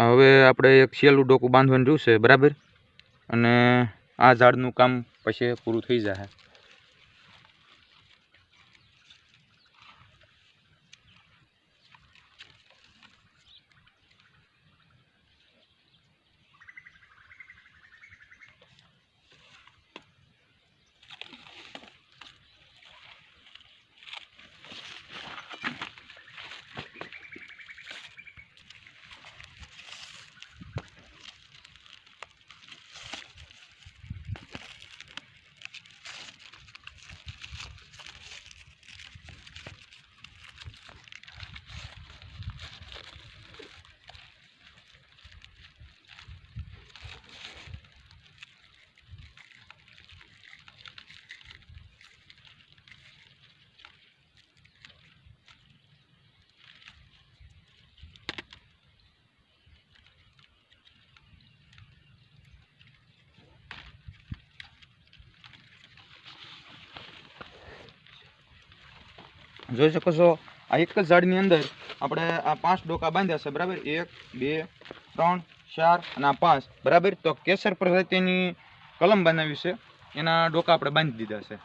હવે આપણે એક છેલ્લું ડોકું બાંધવાનું છે બરાબર? અને આ ઝાડનું કામ પછી પૂરું થઈ જશે જોઈ શકો છો, આ એક જ ઝાડની અંદર આપણે આ પાંચ ડોકા બાંધ્યા છે, બરાબર? એક, બે, ત્રણ, ચાર અને આ પાંચ. બરાબર? તો કેસર પ્રજાતિની કલમ બનાવી છે, એના ડોકા આપણે બાંધી દીધા છે.